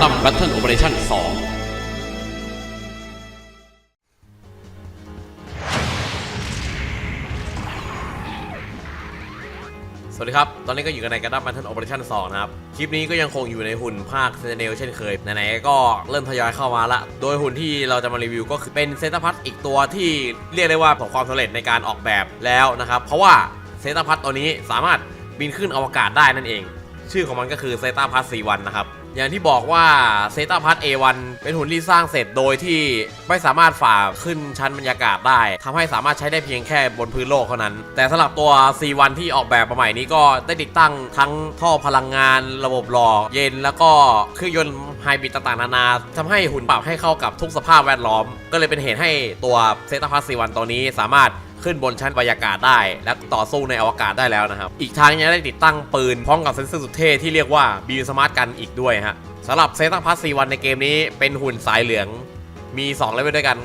โอเวอร์ซีกัมแบทเทิลโอเปอเรชั่น2สวัสดีครับ ตอนนี้ก็อยู่กันในกันดั้มแบทเทิลโอเปอเรชั่น2นะครับ คลิปนี้ก็ยังคงอยู่ในหุ่นภาคเซนเนลเช่นเคย ไหนๆ ก็เริ่มทยอยเข้ามาละ โดยหุ่นที่เราจะมารีวิวก็คือเป็นเซตพัทอีกตัวที่เรียกได้ว่าประสบความสำเร็จในการออกแบบแล้วนะครับ เพราะว่าเซตพัทตัวนี้สามารถบินขึ้นอวกาศได้นั่นเอง ชื่อของมันก็คือเซตาพัท4วันนะครับ อย่างที่บอกว่าเซตาพัท A1 เป็นหุ่นที่สร้างเสร็จโดยที่ไม่สามารถฝ่าขึ้นชั้นบรรยากาศได้ทำให้สามารถใช้ได้เพียงแค่บนพื้นโลกเท่านั้น แต่สำหรับตัว C1 ที่ออกแบบมาใหม่นี้ก็ได้ติดตั้งทั้งท่อพลังงาน ระบบหล่อเย็น แล้วก็เครื่องยนต์ไฮบริดต่างๆ นานาทำให้หุ่นปรับให้เข้ากับทุกสภาพแวดล้อม ก็เลยเป็นเหตุให้ตัวเซตาพัท C1 ตัวนี้สามารถ ขึ้นบนชั้นบรรยากาศได้ และต่อสู้ในอวกาศได้แล้วนะครับ อีกทางยังได้ติดตั้งปืนพร้อมกับเซ็นเซอร์สุดเท่ที่เรียกว่าบีมสมาร์ทกันอีกด้วยฮะสำหรับเซตังพัสซีวันในเกมนี้เป็นหุ่นสายเหลือง มี2เลเวลด้วยกัน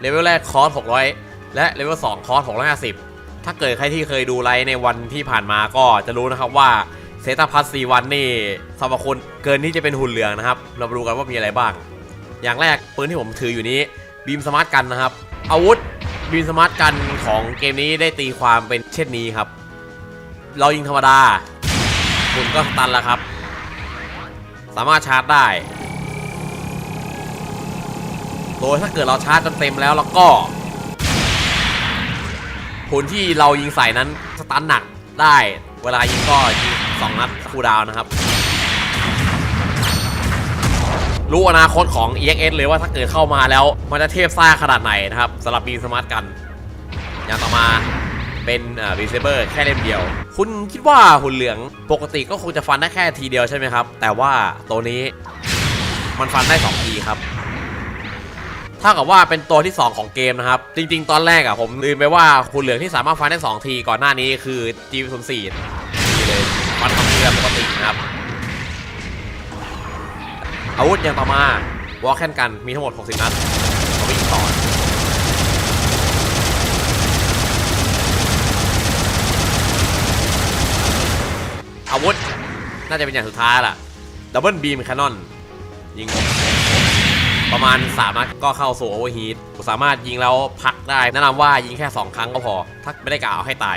เลเวลแรกคอร์ส600 และเลเวล2คอร์ส650 ถ้าเกิดใครที่เคยดูไลฟ์ในวันที่ผ่านมาก็จะรู้นะครับว่าเซตัพัสซีวันนี่สรรพคุณเกินที่จะเป็นหุ่นเหลืองนะครับ เรามาดูกันว่ามีอะไรบ้าง อย่างแรกปืนที่ผมถืออยู่นี้บีมสมาร์ทกันนะครับ อาวุธ บีมสมาร์ทกันของเกมนี้ได้ตีความเป็นเช่นนี้ครับ เรายิงธรรมดาหุ่นก็ตันแล้วครับ สามารถชาร์จได้ โดยถ้าเกิดเราชาร์จจนเต็มแล้วแล้วก็หุ่นที่เรายิงใส่นั้นสตันหนักได้ เวลายิงก็ยิงสองนัดคูดาวนะครับ รู้อนาคตของ EXS เลยว่าถ้าเกิดเข้ามาแล้วมันจะเทพซ่าขนาดไหนนะครับสำหรับบีสมาร์ทกัน อย่างต่อมาเป็นรีเซเบอร์แค่เล่มเดียว คุณคิดว่าหุ่นเหลืองปกติก็คงจะฟันได้แค่ทีเดียวใช่ไหมครับ แต่ว่าตัวนี้มันฟันได้2ทีครับถ้ากับว่าเป็นตัวที่ 2 ของเกมนะครับ จริง ๆ ตอนแรกอะผมลืมไปว่าหุ่นเหลืองที่สามารถฟันได้ 2 ทีก่อนหน้านี้คือ G04 นี่เลยฟันทำเรือปกตินะครับ อาวุธอย่างต่อมาวอลแคนกันมีทั้งหมด 60 นัดเอาไปยิงต่ออาวุธ น่าจะเป็นอย่างสุดท้ายล่ะดับเบิลบีมแคนนอนยิง ประมาณ3นัดก็เข้าสู่โอเวอร์ฮีทสามารถยิงแล้วพักได้ แนะนำว่ายิงแค่ 2 ครั้งก็พอ ถ้าไม่ได้กะเอาให้ตาย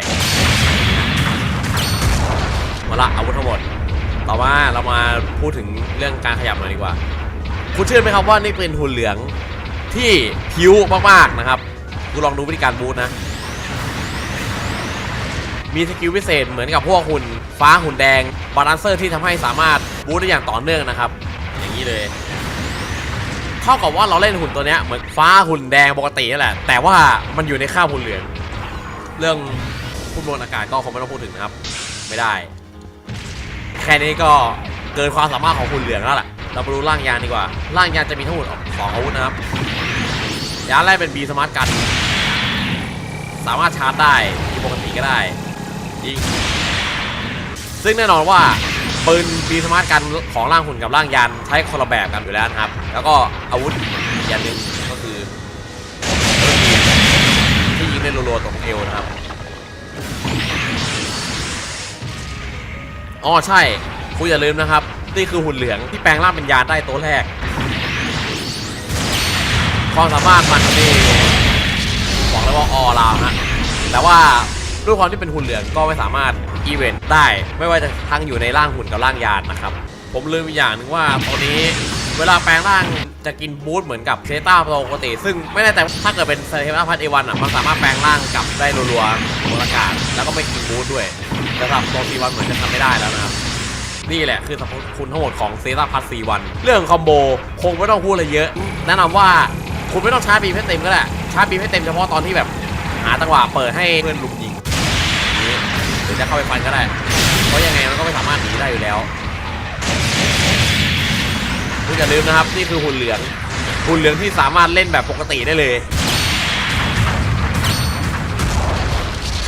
มาละอาวุธทั้งหมด ต่อมาเรามาพูดถึงเรื่องการขยับหน่อยดีกว่า คุณเชื่อไหมครับว่านี่เป็นหุ่นเหลืองที่พิ้วมากๆนะครับคุณลองดูวิธีการบูทนะ มีสกิลพิเศษเหมือนกับพวกหุ่นฟ้าหุ่นแดงบาลานเซอร์ที่ทำให้สามารถบูทได้อย่างต่อเนื่องนะครับ อย่างนี้เลยเท่ากับว่าเราเล่นหุ่นตัวนี้เหมือนฟ้าหุ่นแดงปกตินั่นแหละ แต่ว่ามันอยู่ในข้าวหุ่นเหลือง เรื่องพุ่มลมอากาศก็คงไม่ต้องพูดถึงนะครับ ไม่ได้ แค่นี้ก็เกินความสามารถของหุ่นเหลืองแล้วแหละเราไปดูร่างยานดีกว่า ร่างยานจะมีทั้งหมดสองอาวุธนะครับ ยานแรกเป็นบีสมาร์ทกัน สามารถชาร์จได้ยิงปกติก็ได้ยิงซึ่งแน่นอนว่าปืนบีสมาร์ทกันของร่างหุ่นกับร่างยานใช้คนละแบบกันอยู่แล้วนะครับ แล้วก็อาวุธอย่างหนึ่งก็คือที่ยิงได้รัวๆตรงเอวนะครับ อ๋อใช่คุณอย่าลืมนะครับ นี่คือหุ่นเหลืองที่แปลงร่างเป็นยานได้ตัวแรก ความสามารถมันนี่บอกเลยว่าออราวฮะแต่ว่าด้วยความที่เป็นหุ่นเหลืองก็ไม่สามารถอีเวนต์ได้ ไม่ว่าจะทั้งอยู่ในร่างหุ่นกับร่างยานนะครับ ผมลืมอีกอย่างหนึ่งว่าตอนนี้เวลาแปลงร่างจะกินบูสต์เหมือนกับเซต้าปกติ ซึ่งไม่แน่ใจถ้าเกิดเป็นเซต้าพัทเอวันอะมันสามารถแปลงร่างกลับได้รัวๆบนอากาศแล้วก็ไม่กินบูสต์ด้วย แต่สำหรับตัวซีวันเหมือนจะทำไม่ได้แล้วนะครับนี่แหละคือสรรพคุณทั้งหมดของเซตาพัทซีวันเรื่องคอมโบคงไม่ต้องพูดอะไรเยอะ แนะนำว่าคุณไม่ต้องชาร์จบีมให้เต็มก็ได้ชาร์จบีมให้เต็มเฉพาะตอนที่แบบหาจังหวะเปิดให้เพื่อนลุมยิงอย่างนี้หรือจะเข้าไปฟันก็ได้ เพราะยังไงมันก็ไม่สามารถหนีได้อยู่แล้วคุณอย่าลืมนะครับนี่คือหุ่นเหลืองหุ่นเหลืองที่สามารถเล่นแบบปกติได้เลย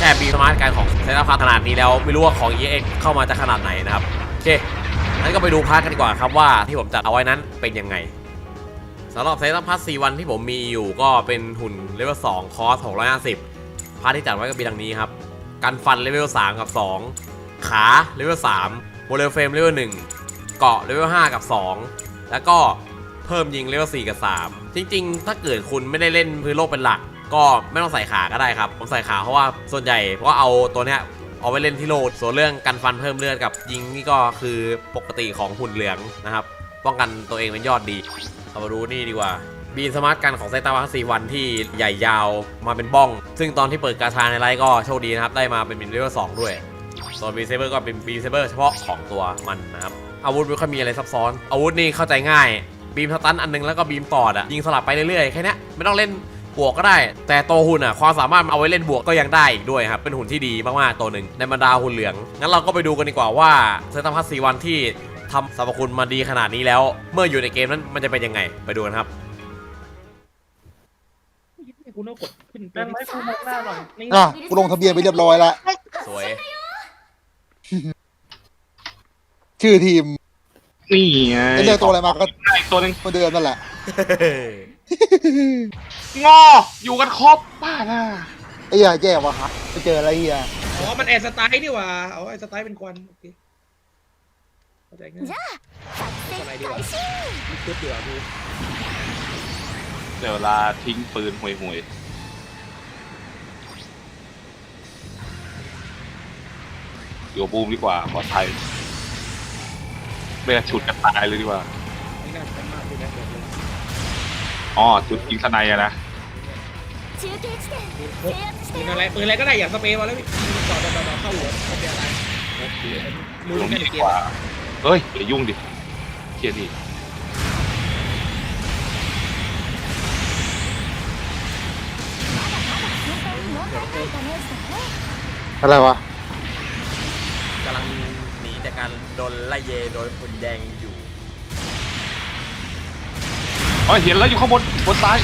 แค่บีสมาร์ทการของเซนตพัทขนาดนี้แล้วไม่รู้ว่าของ EX เข้ามาจะขนาดไหนนะครับโอเคงั้นก็ไปดูพาร์ทกันดีกว่าครับว่าที่ผมจัดเอาไว้นั้นเป็นยังไงสำหรับเซนตพัท4วันที่ผมมีอยู่ก็เป็นหุ่นเลเวล2คอร์ส650พาร์ทที่จัดไว้ก็มีดังนี้ครับกันฟันเลเวล3กับ 2 ขาเลเวล3โมเลลเฟรมเลเวล1เกาะเลเวล5กับ 2 แล้วก็เพิ่มยิงเลเวล4กับ 3 จริง ๆ ถ้าเกิดคุณไม่ได้เล่นพื้นโลกเป็นหลัก ก็ไม่ต้องใส่ขาก็ได้ครับผมใส่ขาเพราะว่าส่วนใหญ่เพราะว่าเอาตัวเนี้ยเอาไว้เล่นที่โลดส่วนเรื่องกันฟันเพิ่มเลือดกับยิงนี่ก็คือปกติของหุ่นเหลืองนะครับ ป้องกันตัวเองเป็นยอดดีเอามาดูนี่ดีกว่าบีนสมาร์ทกันของไซตาวัสีวันที่ใหญ่ยาวมาเป็นบ้อง ซึ่งตอนที่เปิดกาชาในไลฟ์ก็โชคดีนะครับ ได้มาเป็นบินเลเวลสองด้วยส่วนบีเซเบอร์ก็เป็นบีเซเบอร์เฉพาะของตัวมันนะครับ อาวุธไม่ค่อยมีอะไรซับซ้อน อาวุธนี่เข้าใจง่าย บีมสตันอันนึงแล้วก็บีมปอดอะยิงสลับไปเรื่อยๆแค่นี้ไม่ต้องเล่น บวกก็ได้ แต่ตัวหุ่นอะความสามารถเอาไว้เล่นบวกก็ยังได้อีกด้วยครับเป็นหุ่นที่ดีมากๆตัวหนึ่งในบรรดาหุ่นเหลืองงั้นเราก็ไปดูกันดีกว่าว่าเซตพัสซีวันที่ทำสรรพคุณมาดีขนาดนี้แล้ว เมื่ออยู่ในเกมนั้นมันจะเป็นยังไงไปดูกันครับกูต้องกดขึ้นแม่งไม่ฟูมองหน้าหน่อยนี่อะกูลงทะเบียนไปเรียบร้อยแล้วสวย ชื่อทีมนี่ไงจะเลือกตัวอะไรมาก็อีกตัวหนึงมาเดิมนั่นแหละ งอ อยู่กันครบป้าน่ะไอ้เหี้ยแย่ว่ะฮะไปเจออะไรเหี้ยอ๋อ มันแอร์สไตล์นี่หว่าอ๋อแอร์สไตล์เป็นควันโอเคเข้าใจง่ายอะไรดีกว่ามีชุดดีกว่าดูเดี๋ยวเวลาทิ้งปืนห่วยห่วยๆอยู่กับบูมดีกว่าปลอดภัยไม่งั้นฉุดกันตายเลยดีกว่านี่น่าจะมากเลยนะบอกเลย อ๋อจุดยิงสไนยอะนะ 中継地点 ปืนพกปืนอะไรปืนอะไรก็ได้อยากสเปรย์มาแล้วพี่ต่อต่อต่อต่อเข้าหัวไม่เป็นอะไร โอเค รู้ ตรง กั นี้ น ดี เก ก ม ว่า เฮ้ยอย่ายุ่งดิเครียดดิ 先輩に問題ないダメージだね อะไรวะ กำลังหนีจากการโดนไล่เยโดยคนแดง อ๋อเห็นแล้วอยู่ข้างบนบนซ้าย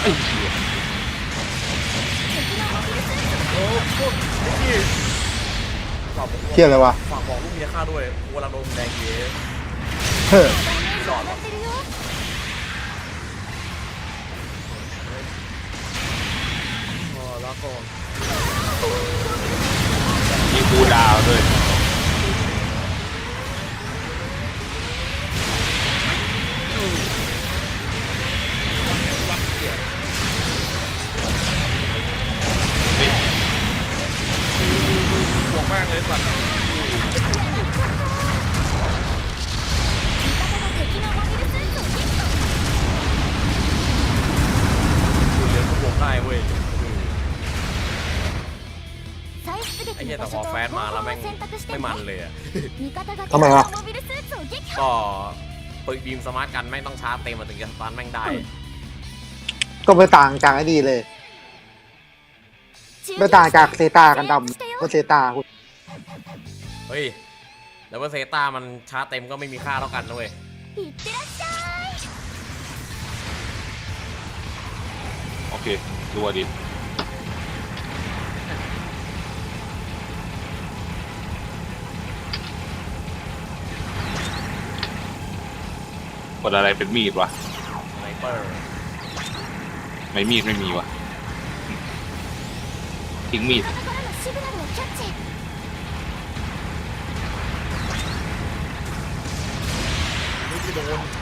ไอ้เหี้ยเที่ยอะไรวะฝากบอกลูกเมียข้าด้วยกูกำลัโดนแดงเยอะเฮ้อหลอดแล้วก็มีกูดาวด้วยากเลยสัตว์เดี๋ยวเขาบวกได้เว้ยไอ้เหี้ยแต่พอแฟนมาแล้วแม่งไม่มันเลยทำไมวะก็ปืนบีมสมาร์ทกันไม่ต้องชาร์จเต็มมาถึงจะสตาร์แม่งได้ ก็ไม่ต่างจากไอ้ดีเลยไม่ต่างจากเซตากันดำก็เซตาคุณ เฮ้ยแล้วว่าเซตามันชาร์เต็มก็ไม่มีค่าเท่ากันนะเว้ยโอเคดูว่าดิกดอะไรเป็นมีดวะไนเปอร์ไม่มีดไม่มีวะทิ้งมีด โดน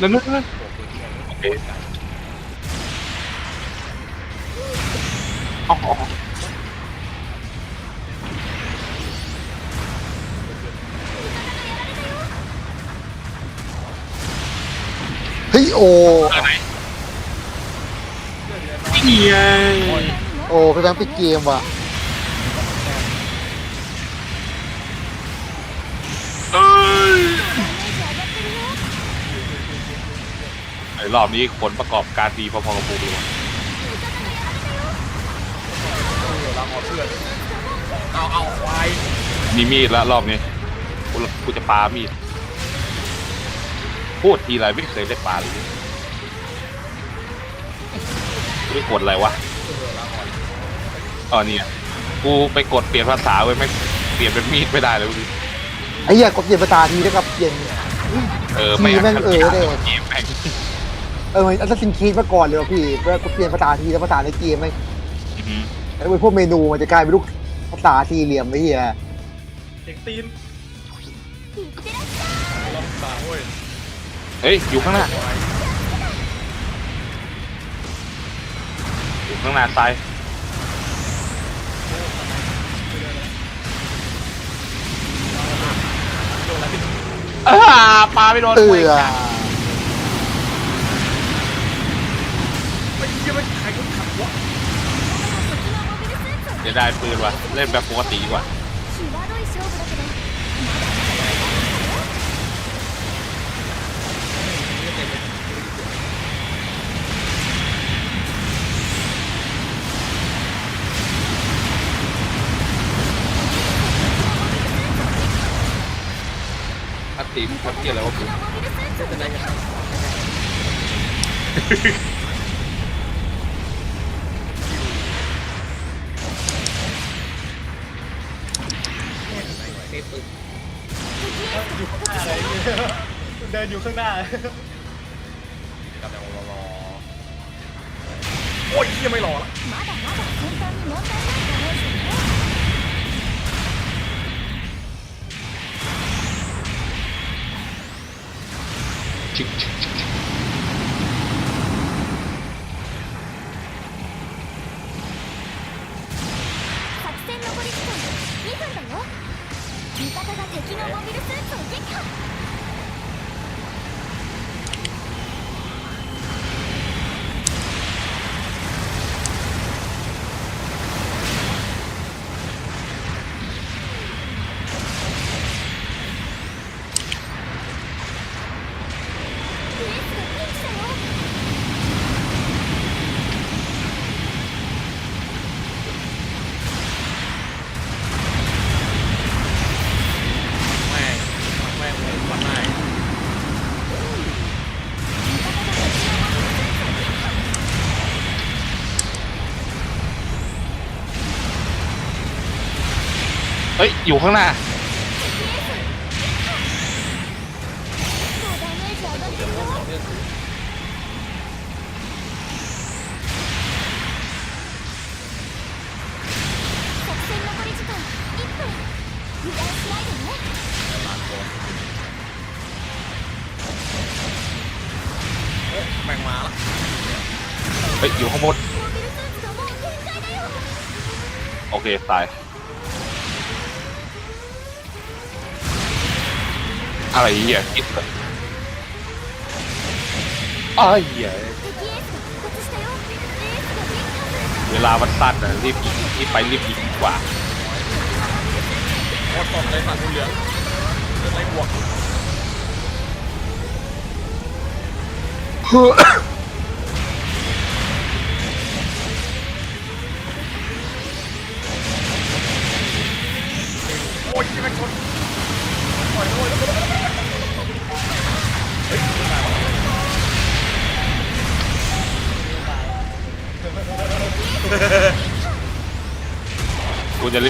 นั่นนั่นนั่นโอ้โหปืนแข็งโอเคอ๋ออ๋อเฮ้ยโออะไรนี่ไง โอ้พี่แบงค์ปิดเกมว่ะ ไอ้รอบนี้ผลประกอบการดีพอๆกับบูมเลยว่ะเออรับเอาเพื่อนเอาเอาควายมีมีดแล้วรอบนี้กูกูจะปามีดพูดทีไรไม่เคยได้ปาเลยกูได้กดอะไรวะอ๋อเนี่ยกูไปกดเปลี่ยนภาษาไว้ไม่เปลี่ยนเป็นมีดไม่ได้เลยดูดิไอ้เหี้ยกดเปลี่ยนภาษาทีแล้วกับเปลี่ยนเออไม่ทีแม่งเออเลยเกมแม่ง เอออันนั้นซินคีดมาก่อนเลยว่ะพี่เพื่อเปลี่ยนภาษาทีแล้วภาษาในเกมไหมอือหือไอ้พวกเมนูมันจะกลายเป็นลูกภาษาทีเหลี่ยมไปเฮียเด็กตีนรอบามเว้ยเฮ้ยอยู่ข้างหน้าอยู่ข้างหน้าซ้ายอ่าปลาไม่โดนเอกูอ จะได้ปืนว่ะ เล่นแบบปกติกว่าอัดตีมทับเกียร์แล้ววะกูจะได้ อยู่ข้างหน้าเลยเดินอยู่ข้างหน้า กำลังรอรอโอ้ยเฮียไม่รอละ まだまだ簡単に問題ないと思うしね ชิกชิกชิกชิก ก เอ้ย อยู่ข้างหน้า โอ้แม่งมาละเฮ้ย อยู่ข้างบน โอเค ตาย อะไรเหี้ยคิดเลยอ้าวเหี้เวลามันสั้นนะรีบรีบไปรีบยิงดีกว่าโคตรตบเลยฝั่งเหลืองเดินไรบวก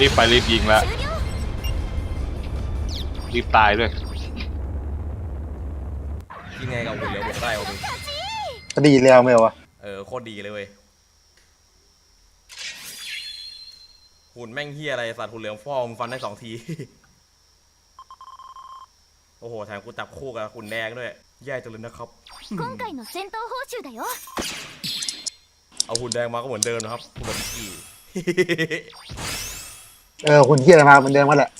รีบไปรีบยิงแล้ว 終了 รีบตายด้วย ยังไงกับหุ่นเหลืองบวกได้วะมึง จะดีแล้วไหมวะ เออโคตรดีเลยเว้ยหุ่นแม่งเฮียอะไรสัตว์หุ่นเหลืองฟอมงฟันได้สองที โอ้โหแถมกูจับคู่กับหุ่นแดงด้วยแย่จังเลยนะครับ 今回の戦闘報酬だよ เอาหุ่นแดงมาก็เหมือนเดิมนะครับหุ่นแบบกี่ เออคุณเหี้ยอะไรมาเหมือนเดิมกันแหละ